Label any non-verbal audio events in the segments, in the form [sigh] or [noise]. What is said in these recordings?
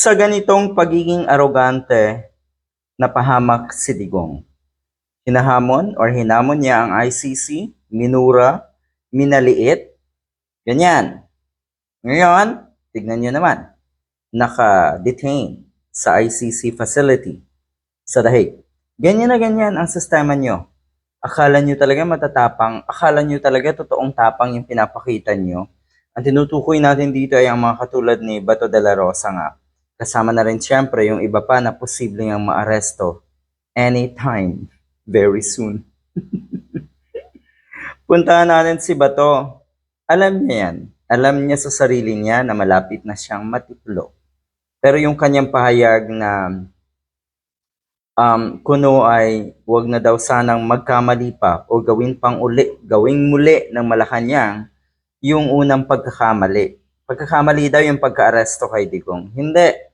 Sa ganitong pagiging arogante, napahamak si Digong. Hinahamon or hinamon niya ang ICC, minura, minaliit, ganyan. Ngayon, tignan niyo naman, naka-detain sa ICC facility sa Dahig. Ganyan na ganyan ang sistema niyo. Akala niyo talaga matatapang, akala niyo talaga totoong tapang yung pinapakita niyo. Ang tinutukoy natin dito ay ang mga katulad ni Bato de la Rosa nga. Kasama na rin siyempre yung iba pa na posibleng ang maaresto anytime, very soon. [laughs] Puntahan natin si Bato. Alam niya yan. Alam niya sa sarili niya na malapit na siyang matiplo. Pero yung kanyang pahayag na um, kuno ay wag na daw sanang magkamali pa o gawin pang uli, gawing muli ng Malacanang yung unang pagkakamali. Pagkakamali daw yung pagka-aresto kay Digong. Hindi.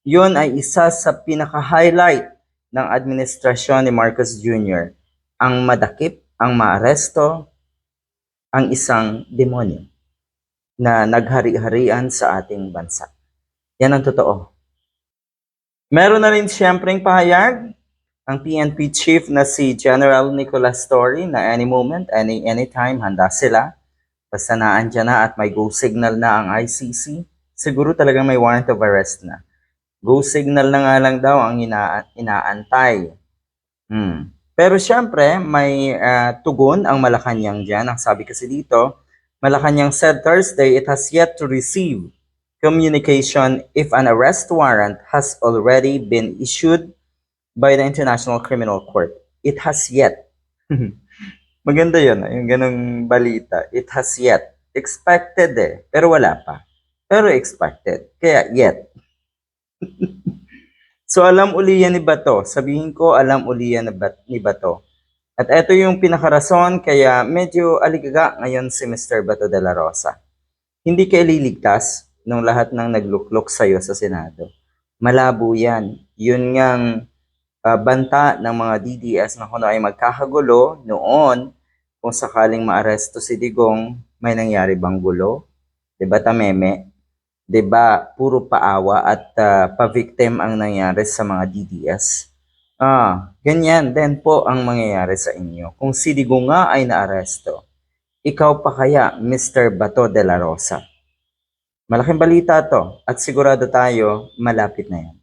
Yun ay isa sa pinaka-highlight ng administrasyon ni Marcos Jr. Ang madakip, ang maaresto, ang isang demonyo na naghari-harian sa ating bansa. Yan ang totoo. Meron na rin siyempreng pahayag ang PNP chief na si General Nicolas Story na any moment, any anytime, handa sila. Basta naandyan na at may go signal na ang ICC, siguro talagang may warrant of arrest na. Go signal na nga lang daw ang ina inaantay. Hmm. Pero syempre, may ah, tugon ang Malacanang dyan. Ang sabi kasi dito, Malacanang said Thursday it has yet to receive communication if an arrest warrant has already been issued by the International Criminal Court. It has yet. [laughs] Maganda yun, yung ganong balita. It has yet. Expected eh, pero wala pa. Pero expected. Kaya yet. So alam uli yan ni Bato. Sabihin ko, alam uli yan ni Bat- ni Bato. At ito yung pinakarason kaya medyo aligaga ngayon si Mr. Bato de la Rosa. Hindi ka ililigtas nung lahat ng nagluklok sa'yo sa Senado. Malabo yan. Yun ngang ah, banta ng mga DDS na kuno ay magkakagulo noon kung sakaling maaresto si Digong, may nangyari bang gulo? 'Di ba tameme? 'Di ba puro paawa at ah, pa-victim ang nangyari sa mga DDS? Ah, ganyan din po ang mangyayari sa inyo. Kung si Digong nga ay naaresto, ikaw pa kaya Mr. Bato de la Rosa? Malaking balita to at sigurado tayo malapit na yan.